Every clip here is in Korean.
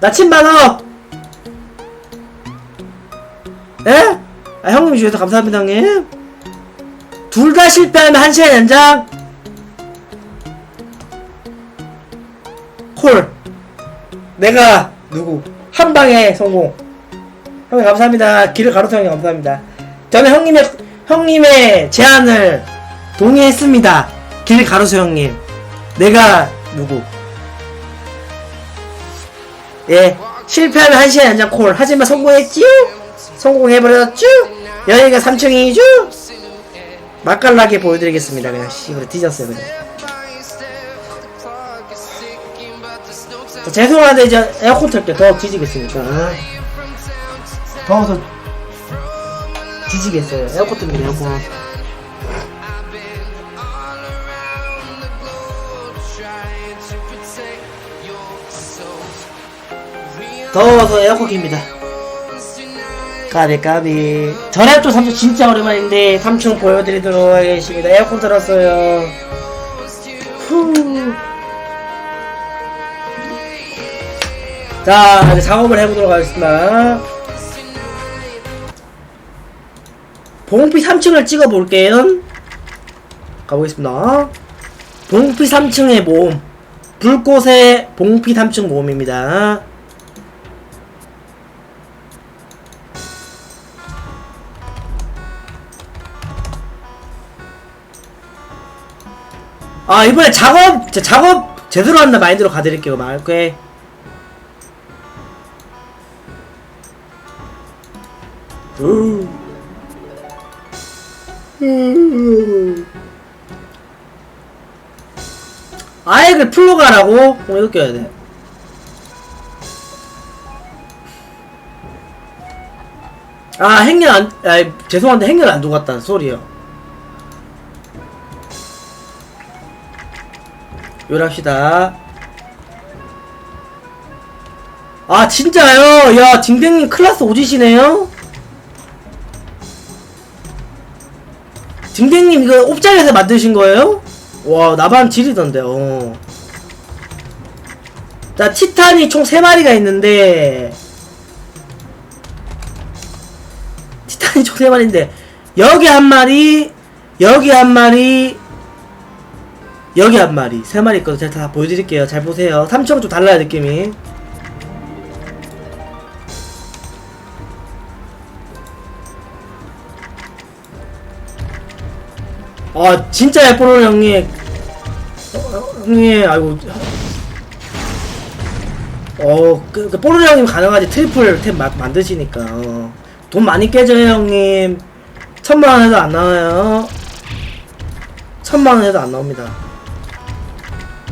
나침 많어! 에? 아, 형님 주셔서 감사합니다, 형님. 둘 다 실패하면 한 시간 연장. 콜. 내가 누구? 한 방에 성공. 형님 감사합니다. 길을 가로서 형님 감사합니다. 저는 형님의 형님의 제안을 동의했습니다. 길 가로수 형님. 내가 누구? 예. 실패하면 한 시간 연장 콜. 하지만 성공했지요? 성공해버렸죠? 여기가 3층이죠? 맛깔나게 보여드리겠습니다. 그냥 씨발 뒤졌어요 그냥. 자, 죄송한데 이제 에어컨 틀게 더 뒤지겠으니까. 더워서 뒤지겠어요. 에어컨 뜹니다 에어컨. 더워서 에어컨 킵니다. 까비 까비. 전합도 3층 진짜 오랜만인데 3층 보여드리도록 하겠습니다. 에어컨 틀었어요. 후. 자 이제 작업을 해보도록 하겠습니다. 봉피 3층을 찍어볼게요. 가보겠습니다. 봉피 3층의 모험. 불꽃의 봉피 3층 모험입니다 아 이번에 작업 제 작업 제대로 한다 마인드로 가드릴게요 말게 아예 그 풀로 가라고? 어, 이거 껴야 돼. 아, 행렬 안, 아, 죄송한데 행렬 안 두고 갔다는 소리요. 요랍시다. 아, 진짜요? 야, 딩댕님 클라스 오지시네요? 딩댕님 이거 옵장에서 만드신 거예요? 와, 나반 지리던데, 어. 자, 티탄이 총 3마리가 있는데, 티탄이 총 3마리인데, 여기 한 마리, 여기 한 마리, 여기 한 마리, 세 마리 있거든요. 제가 다 보여드릴게요. 잘 보세요. 3층은 좀 달라요, 느낌이. 아, 진짜 예뻐요, 형님. 어, 어, 형님, 아이고. 어, 그, 그, 뽀르르 형님 가능하지. 트리플 템 마, 만드시니까. 어. 돈 많이 깨져요, 형님. 천만 원 해도 안 나와요. 천만 원 해도 안 나옵니다.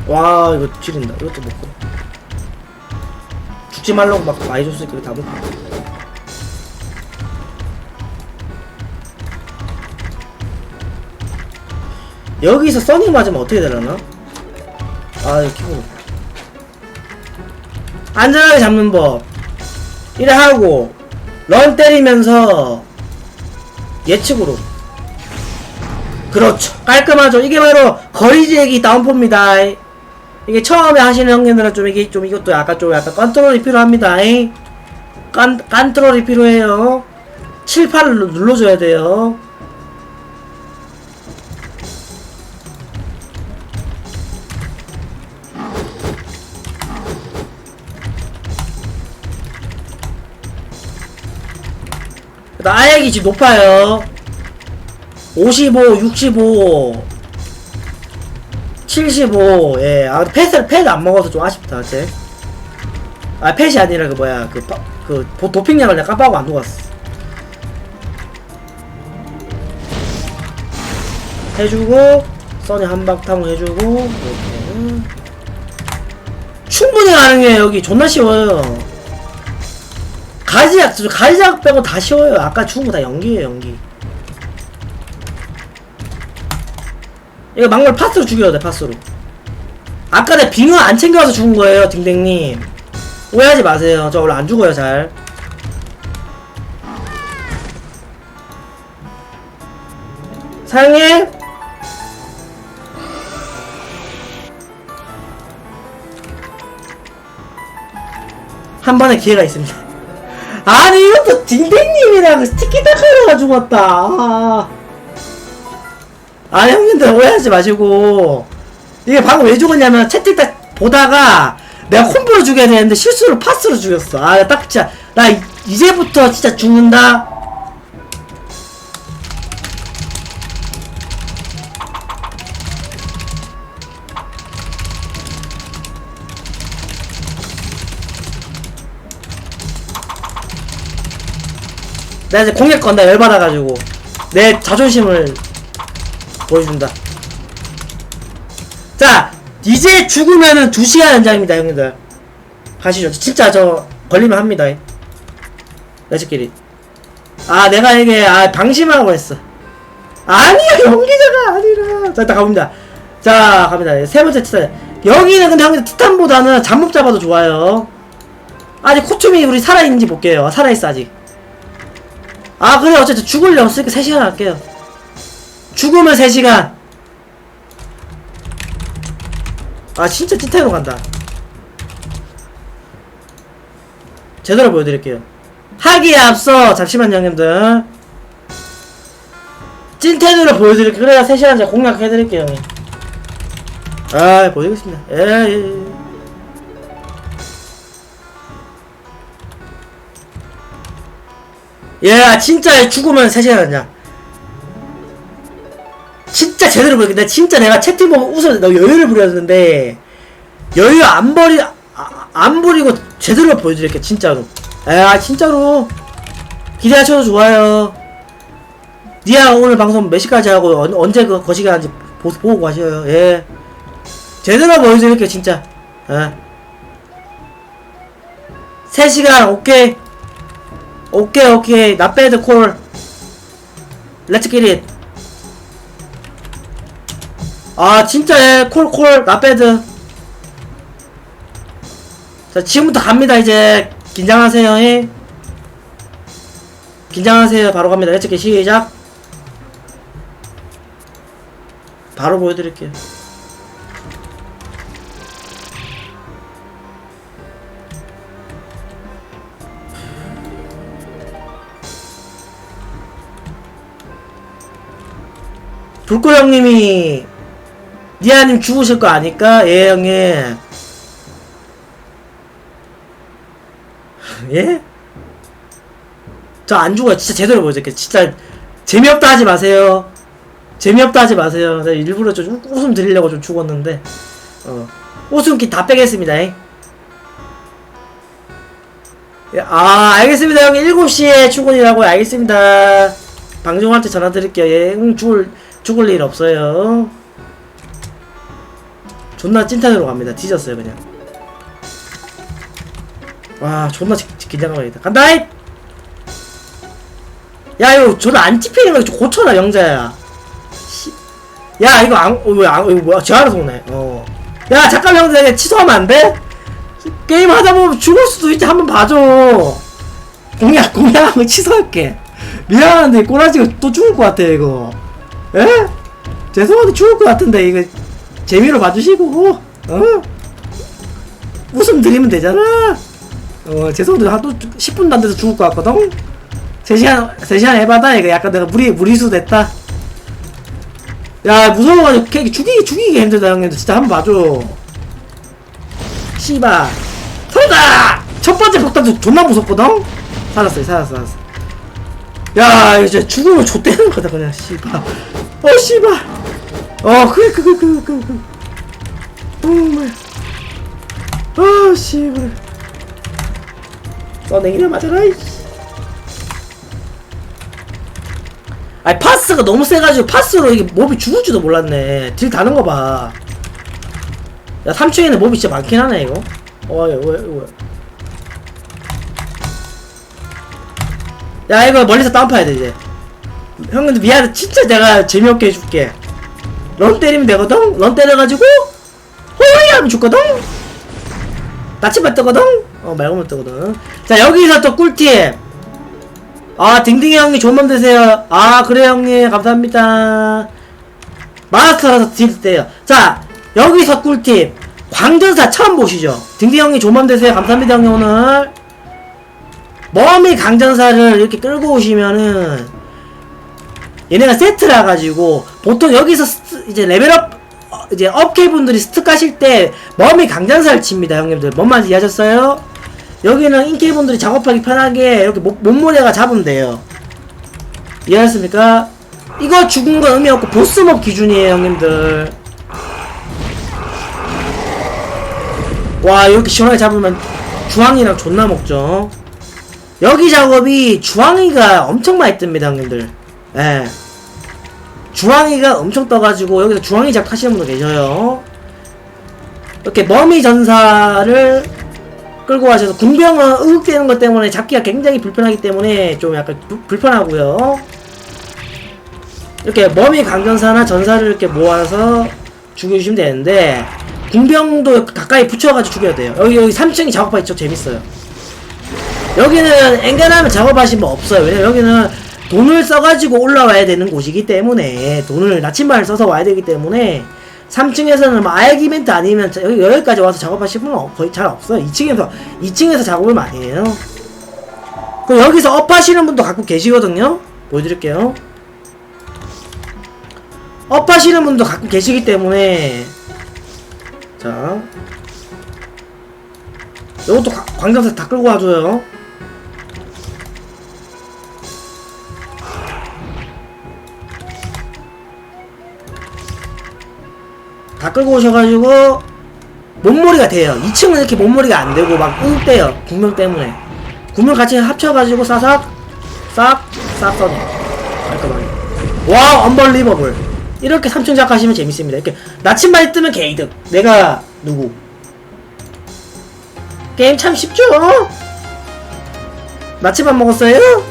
와 이거 지린다. 이것도 먹고. 죽지 말라고 막 많이 줬으니까 다 먹고. 여기서 써니 맞으면 어떻게 되려나? 아 이거 키고. 안전하게 잡는 법. 이래 하고 런 때리면서 예측으로. 그렇죠. 깔끔하죠. 이게 바로 거리제기 다운포입니다 이게 처음에 하시는 형님들은 좀 이게 좀 이것도 약간 좀 약간 컨트롤이 필요합니다. 이. 깐 컨트롤이 필요해요. 7, 8을 눌러줘야 돼요. 나액이 지금 높아요. 55, 65, 75, 예. 아, 패스를, 패드 안 먹어서 좀 아쉽다, 쟤. 아, 팻이 아니라 그 뭐야, 그, 파- 그, 도- 도핑약을 내가 깜빡하고 안 녹았어. 해주고, 써니 한박탕 해주고, 이렇게. 충분히 가능해요, 여기. 존나 쉬워요. 가지약, 저 가지약 빼고 다 쉬워요. 아까 죽은 거 다 연기예요, 연기. 이거 막물 파스로 죽여야 돼 파스로 아까 내 빙어 안 챙겨와서 죽은 거예요 딩댕님 오해하지 마세요 저 원래 안 죽어요 잘 사랑해 한 번의 기회가 있습니다. 아니 이것도 딩댕님이랑 스티키타카가 죽었다. 아. 아니 형님들 오해하지 마시고 이게 방금 왜 죽었냐면 채팅 딱 보다가 내가 콤보로 죽여야 되는데 실수로 파스로 죽였어. 아딱 진짜 나 이- 이제부터 진짜 죽는다. 내가 이제 공략 건다 열받아가지고 내 자존심을 보여준다. 자 이제 죽으면은 2시간 연장입니다 형님들. 가시죠. 진짜 저 걸리면 합니다. 레츠끼리. 아 내가 이게 아 방심하고 했어. 아니야 연기자가 아니라. 자 일단 가봅니다. 자 갑니다. 세 번째 티탄 여기는 근데 형님 티탄보다는 잠못 잡아도 좋아요. 아직 코툼이 우리 살아있는지 볼게요. 살아있어 아직. 아 그래 어쨌든 죽을 일 없으니까 3시간 할게요 죽으면 3시간. 아 진짜 찐텐으로 간다. 제대로 보여드릴게요. 하기에 앞서 잠시만요 형님들. 찐텐으로 보여드릴게요. 그래야 3시간 제가 공략해드릴게요 형님. 아 보여드리겠습니다. 예, 예, 예. 예, 아, 진짜 죽으면 3시간 하냐. 진짜 제대로 보여. 나 진짜 내가 채팅 보면 웃어, 너 여유를 부렸는데, 여유 안 버리, 아, 안 부리고 제대로 보여드릴게, 진짜로. 아, 진짜로. 기대하셔도 좋아요. 니아 오늘 방송 몇 시까지 하고, 언, 언제 그 거시기 하는지 보, 보고 가셔요, 예. 제대로 보여드릴게, 진짜. 예. 3시간, 오케이. 오케이 오케이 나 배드 콜 렛츠 기릿 아 진짜 예, 콜콜 나 배드. 자 지금부터 갑니다 이제. 긴장하세요 예. 긴장하세요. 바로 갑니다. 렛츠 기 시작. 바로 보여드릴게요. 불꽃 형님이 니아님 죽으실 거 아니까? 예 형님. 예? 저 안 죽어요. 진짜 제대로 보여줄게 진짜 재미없다 하지 마세요. 재미없다 하지 마세요. 내가 일부러 좀 우- 웃음 드리려고 좀 죽었는데. 어. 웃음기 다 빼겠습니다 잉. 예, 아 알겠습니다 형님 7시에 출근이라고 알겠습니다. 방종한테 전화 드릴게요. 예 응, 죽을 죽을 일 없어요 존나 찐탄으로 갑니다. 뒤졌어요 그냥. 와 존나 긴장감이다. 간다잇 야 이거 저는 안 찝히는 거좀 고쳐라 영자야. 씨. 야 이거 안, 어, 왜 안, 이거 뭐야? 제하로 속네. 어야 잠깐 형들 내가 취소하면 안 돼? 게임 하다 보면 죽을 수도 있지. 한번 봐줘. 공약 공약하면 취소할게. 미안한데 꼬라지가 또 죽을 것 같아 이거. 에? 죄송한데 죽을 것 같은데 이거 재미로 봐주시고. 어? 웃음 드리면 되잖아. 어 죄송한데 한또 10분도 안 돼서 죽을 것 같거든. 3시간 3시간 해봐다 이거. 약간 내가 무리 무리수 됐다. 야 무서워가지고 걔 죽이기 죽이기 힘들다 형님들. 진짜 한번 봐줘. 씨발 살았다! 첫 번째 폭탄도 존나 무섭거든? 살았어요 살았어 살았어. 야 이제 죽으면 좆되는 거다 그냥. 씨발 어 씨발 어 그래 그래 그래 그래 그래 정말 아 씨발 써내기를 맞아라 이씨. 아니 파스가 너무 세가지고 파스로 이게 몹이 죽을지도 몰랐네. 딜 다는 거 봐. 야 3층에는 몹이 진짜 많긴 하네 이거. 어 왜 왜, 왜. 야 이거 멀리서 다운파야 돼 이제. 형님들 미안해. 진짜 내가 재미없게 해줄게 런 때리면 되거든? 런 때려가지고 호이 하면 죽거든? 나치면 뜨거든? 어 말고면 뜨거든. 자 여기서 또 꿀팁. 아 딩딩이 형님 좋은 밤 되세요. 아 그래 형님. 감사합니다. 마스터라서 딜 때요. 자 여기서 꿀팁. 광전사 처음 보시죠? 등디 형님 조만 되세요. 감사합니다 형님 오늘. 머미 강전사를 이렇게 끌고 오시면은 얘네가 세트라 가지고 보통 여기서 이제 레벨업 어, 이제 업계 분들이 스트 까실 때 머미 강전사를 칩니다 형님들. 뭔 말인지 이해하셨어요? 여기는 인기 분들이 작업하기 편하게 이렇게 못- 몸무게가 잡으면 돼요. 이해하셨습니까? 이거 죽은 건 의미 없고 보스몹 기준이에요 형님들. 와 이렇게 시원하게 잡으면 주황이랑 존나 먹죠 여기 작업이 주황이가 엄청 많이 뜹니다 형님들 예 주황이가 엄청 떠가지고 여기서 주황이 작업 하시는 분도 계셔요 이렇게 머미 전사를 끌고 가셔서 궁병은 의극되는 것 때문에 잡기가 굉장히 불편하기 때문에 좀 약간 불- 불편하고요 이렇게 머미 강전사나 전사를 이렇게 모아서 죽여주시면 되는데 궁병도 가까이 붙여가지고 죽여야 돼요. 여기 여기 3층이 작업하기 좀 재밌어요. 여기는 앵간하면 작업하시면 없어요. 왜냐면 여기는 돈을 써가지고 올라와야 되는 곳이기 때문에 돈을 나침반을 써서 와야 되기 때문에 3층에서는 뭐 알기멘트 아니면 여기까지 와서 작업하실 분은 어- 거의 잘 없어요. 2층에서 2층에서 작업을 많이 해요. 그 여기서 업 하시는 분도 가끔 계시거든요. 보여드릴게요. 업 하시는 분도 가끔 계시기 때문에 자 요것도 가- 광장사 다 끌고 와줘요 끌고 오셔가지고 몸머리가 돼요. 2층은 이렇게 몸머리가 안 되고 막 웅대요. 국명 때문에. 국명 같이 합쳐가지고 싸삭 싹싹 써내 깔끔하게. 와 언벌리버블. 이렇게 3층 작하시면 재밌습니다. 이렇게 나침반이 뜨면 개이득. 내가 누구? 게임 참 쉽죠? 나침반 먹었어요?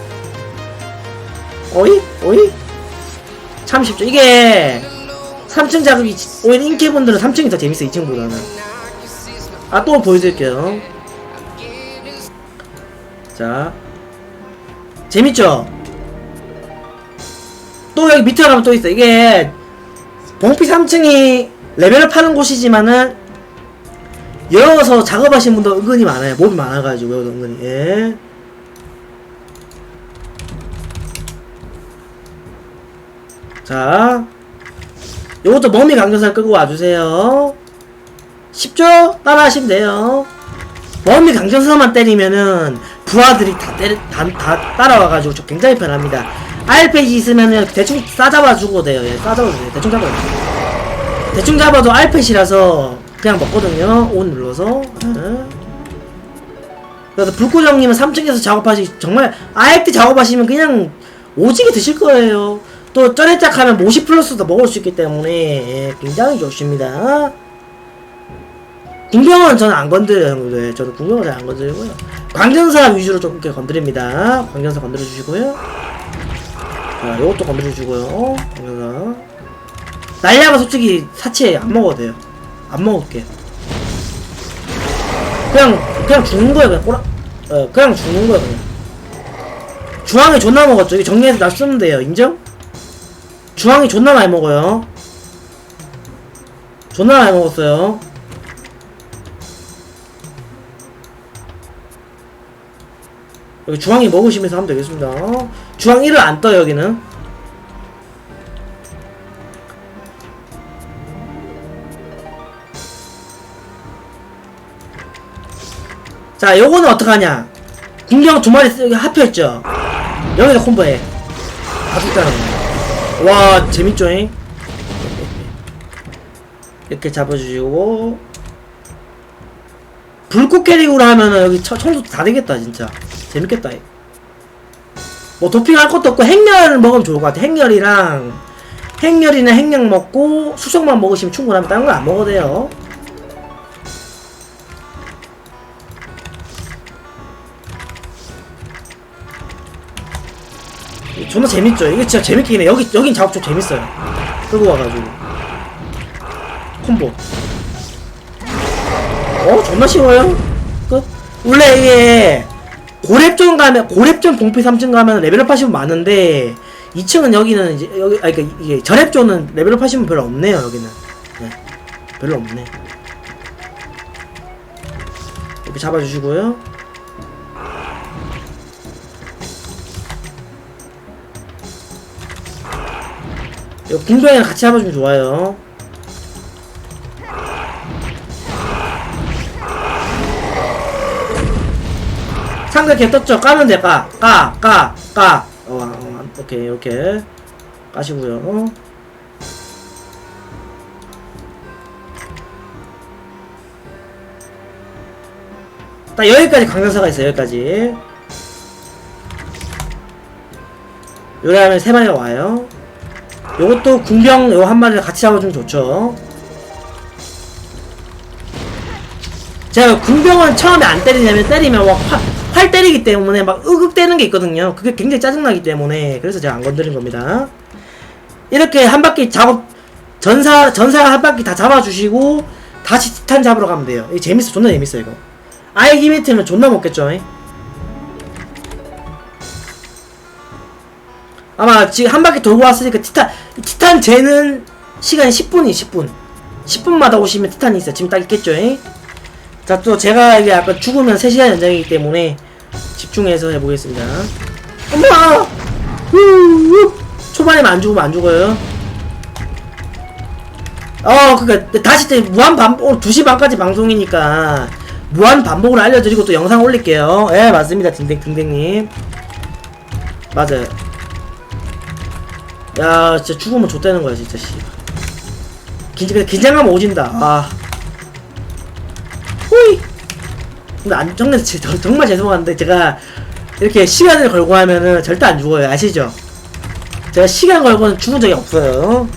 오이? 오이? 참 쉽죠. 이게 3층 작업이 오히려 인기분들은 3층이 더 재밌어 2층보다는 아 또 보여드릴게요 자 재밌죠? 또 여기 밑에 가면 또 있어. 이게 봉피 3층이 레벨업 하는 곳이지만은 여기서 작업하시는 분도 은근히 많아요. 몹이 많아가지고 여기도 은근히. 예. 자, 요것도 머미 강전사 끌고 와주세요. 쉽죠? 따라하시면 돼요. 머미 강전사만 때리면은 부하들이 다, 때리, 다, 다 따라와가지고 저 굉장히 편합니다. RPG 있으면은 대충 싸잡아 주고 돼요. 예, 싸잡아 주세요. 대충 잡아요. 대충 잡아도 알펫이라서 그냥 먹거든요. 온 눌러서. 예. 그래서 불고정님은 3층에서 작업하시 정말 아이트 작업하시면 그냥 오지게 드실 거예요. 또 쩌레짝 하면 모시 플러스도 먹을 수 있기 때문에 예, 굉장히 좋습니다. 궁병은 저는 안 건드려요, 형님들. 저는 궁병은 잘안 건드리고요. 광전사 위주로 좀 이렇게 건드립니다. 광전사 건드려 주시고요. 자, 요것도 건드려 주고요. 광전사. 날약은 솔직히 사치 안 먹어도 돼요. 안 먹을게. 그냥, 그냥 죽는 거야, 그냥 꼬라, 어, 그냥 죽는 거야, 그냥. 중앙에 존나 먹었죠. 정리해서 날 쓰면 돼요. 인정? 중앙이 존나 많이 먹어요. 존나 많이 먹었어요. 여기 중앙이 먹으시면서 하면 되겠습니다. 중앙 1을 안 떠요, 여기는. 자, 요거는 어떡하냐. 군경 두 마리 쓰- 합혀있죠? 여기다 콤보해. 다 죽잖아. 와, 재밌죠잉? 이렇게 잡아주시고. 불꽃 캐릭으로 하면은 여기 처- 청소 다 되겠다 진짜. 재밌겠다 뭐 도핑할 것도 없고 행렬을 먹으면 좋을 것 같아. 행렬이랑 행렬이나 행력 먹고 수성만 먹으시면 충분합니다. 다른 거 안 먹어도 돼요 존나 재밌죠. 이게 진짜 재밌긴 해. 여기 여긴 작업 좀 재밌어요. 끌고 와가지고. 콤보. 어 존나 쉬워요. 끝. 원래 이게 고렙존 가면 고렙존 봉피 3층 가면 레벨업 하시면 많은데 2층은 여기는 이제 여기 아 그니까 이게 전렙존은 레벨업 하시면 별로 없네요 여기는. 네. 별로 없네. 이렇게 잡아주시고요. 이거 궁병이랑 같이 잡아주면 좋아요. 상대 개 떴죠? 까면 돼, 까. 까, 까, 까. 어, 어, 오케이, 이렇게. 까시고요. 딱 여기까지 강전사가 있어요, 여기까지. 요래 하면 세 마리가 와요. 요것도 궁병 요 한 마리를 같이 잡아주면 좋죠. 제가 궁병은 처음에 안 때리냐면 때리면 막 활, 활 때리기 때문에 막 으극대는 게 있거든요. 그게 굉장히 짜증나기 때문에 그래서 제가 안 건드린 겁니다. 이렇게 한 바퀴 작업 전사 전사 한 바퀴 다 잡아주시고 다시 티탄 잡으러 가면 돼요. 이게 재밌어, 존나 재밌어 이거. 힘이 틀면 존나 먹겠죠. 이? 아마 지금 한 바퀴 돌고 왔으니까 티탄 티탄 재는 시간이 10분이 10분. 10분마다 오시면 티탄이 있어요. 지금 딱 있겠죠 자 또 제가 이게 아까 죽으면 3시간 연장이기 때문에 집중해서 해보겠습니다. 엄마! 후, 초반에만 안 죽으면 안 죽어요. 어 그니까 다시 또 무한 반복 오늘 2시 반까지 방송이니까 무한 반복으로 알려드리고 또 영상 올릴게요. 예 맞습니다 딩댕 딩댕님. 맞아요 야 진짜 죽으면 좆되는 거야 진짜 씨. 긴, 긴장감 오진다. 아. 호이. 근데 안 정말 정말 죄송한데 제가 이렇게 시간을 걸고 하면은 절대 안 죽어요 아시죠? 제가 시간 걸고는 죽은 적이 없어요.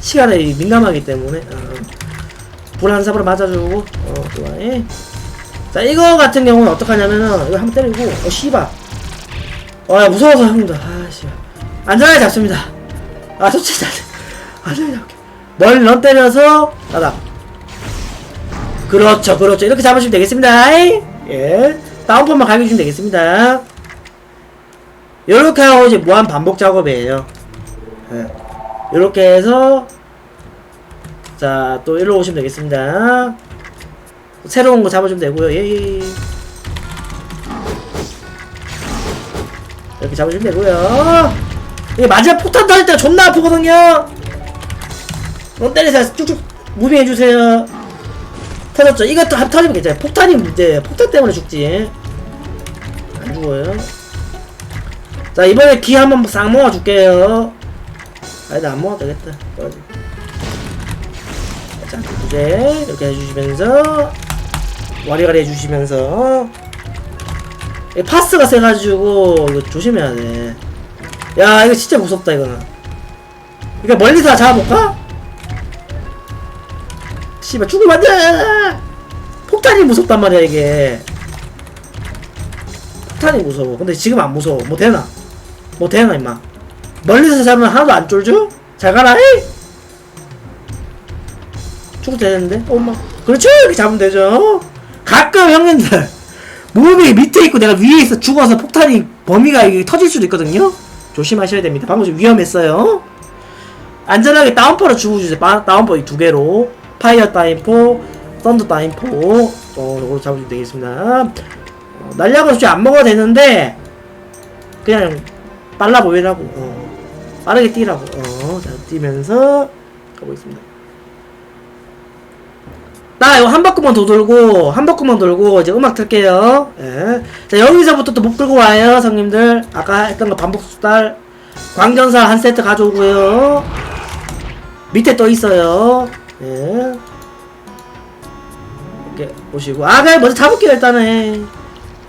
시간에 민감하기 때문에. 어. 불한 삽으로 맞아주고 어 좋아해. 자 이거 같은 경우는 어떡하냐면은 이거 한번 때리고 어 씨발. 어야 무서워서 형들 아 씨발 안전하게 잡습니다. 아, 좋지, 안전하게 잡게. 멀리 런 때려서, 따닥. 그렇죠, 그렇죠. 이렇게 잡으시면 되겠습니다. 예. 다운폰만 가려주시면 되겠습니다. 요렇게 하고 이제 무한 반복 작업이에요. 예. 요렇게 해서, 자, 또 일로 오시면 되겠습니다. 새로운 거 잡아주면 되고요. 예, 예, 예. 이렇게 잡으시면 되고요. 이게 마지막 폭탄 터질 때가 존나 아프거든요. 너 때리세요. 쭉쭉 무빙 해주세요. 터졌죠? 이것도 한 터지면 괜찮아요. 폭탄이 문제예요. 폭탄 때문에 죽지. 안 죽어요. 자, 이번에 기 한번 싹 모아줄게요. 아니, 나안 모아도 되겠다. 떨어지. 자, 두개 이렇게 해주시면서, 와리가리 해주시면서, 이 파스가 세가지고, 이거 조심해야 돼. 야 이거 진짜 무섭다 이거는. 그러니까 멀리서 잡아볼까? 씨발 죽으면 안돼! 폭탄이 무섭단 말이야 이게. 폭탄이 무서워. 근데 지금 안 무서워. 뭐 되나? 뭐 되나 임마? 멀리서 잡으면 하나도 안 쫄죠? 잘 가라 이! 죽어도 되는데? 엄마. 그렇죠! 이렇게 잡으면 되죠. 가끔 형님들 무빙이 밑에 있고 내가 위에 있어 죽어서 폭탄이 범위가 이게 터질 수도 있거든요 조심하셔야 됩니다. 방금 좀 위험했어요. 안전하게 다운포로 주고주세요. 빠- 다운포 두 개로 파이어 다인포, 썬더 다인포 어, 이걸로 잡으시면 되겠습니다. 어, 날약은 솔직히 안 먹어도 되는데 그냥 빨라 보이라고 어, 빠르게 뛰라고 어, 자 뛰면서 가보겠습니다. 나 이거 한 바퀴만 더 돌고 한 바퀴만 돌고 이제 음악 틀게요. 예. 자 여기서부터 또목 끌고 와요, 성님들. 아까 했던 거 반복 수달 광전사 한 세트 가져오고요. 밑에 또 있어요. 예. 이렇게 보시고 아 그냥 먼저 잡을게요 일단은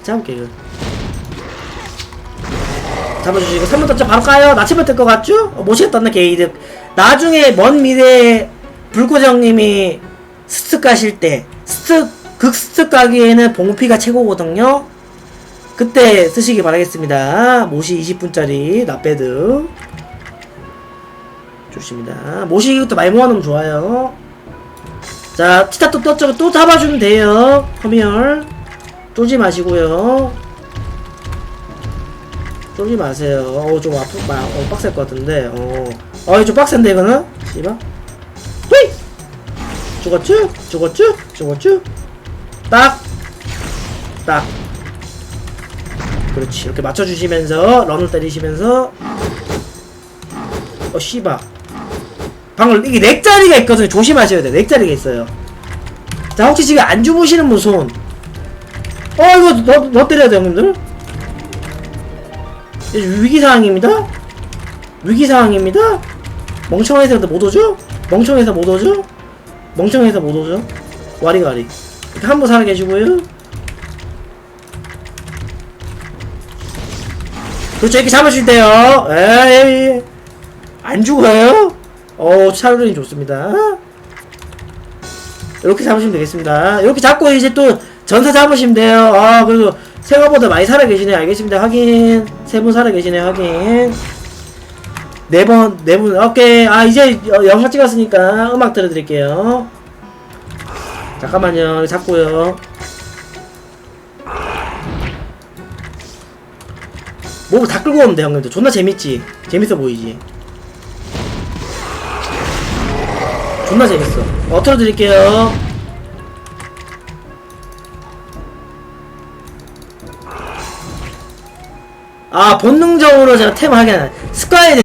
잡을게요. 잡아주시고 3번 떴죠 바로 까요 나치면 뜰것 같죠? 어, 못시겠다네 게이득 나중에 먼 미래에 불고정님이 스트 가실 때 스트 극스트 가기에는 봉피가 최고거든요. 그때 쓰시기 바라겠습니다. 모시 20분짜리 나배드 좋습니다. 모시 이것도 많이 모아놓으면 좋아요. 자 티타 또 떴죠? 또 잡아주면 돼요. 커미얼. 쫄지 마시고요. 쫄지 마세요. 어우 좀 아프 마, 어, 빡셀 것 같은데. 어. 어이 좀 빡센데 이거는? 씨발 죽었죠? 죽었죠? 죽었죠? 딱! 딱! 그렇지. 이렇게 맞춰주시면서 런을 때리시면서. 어 씨바. 방금 이게 넥 자리가 있거든요. 조심하셔야 돼요. 넥 자리가 있어요. 자 혹시 지금 안 주무시는 분 손. 어 이거 너, 너 때려야 돼 형님들. 이제 위기 상황입니다. 위기 상황입니다. 멍청해서 못 오죠? 멍청해서 못 오죠 멍청해서 못 오죠? 와리가리. 이렇게 한분 살아 계시고요. 그렇죠. 이렇게 잡으실 때요. 에이 안 죽어요? 어 차르르니 좋습니다. 이렇게 잡으시면 되겠습니다. 이렇게 잡고 이제 또 전사 잡으시면 돼요. 아 그래도 생각보다 많이 살아 계시네. 알겠습니다. 확인. 세 분 살아 계시네. 확인 네 번 네 분. 오케이. 아 이제 여- 영상 찍었으니까 음악 들어드릴게요. 잠깐만요. 잡고요. 몸을 다 끌고 오면 돼 형님들. 존나 재밌지? 재밌어 보이지? 존나 재밌어. 어 틀어드릴게요. 아 본능적으로 제가 템을 하게 하나 스카이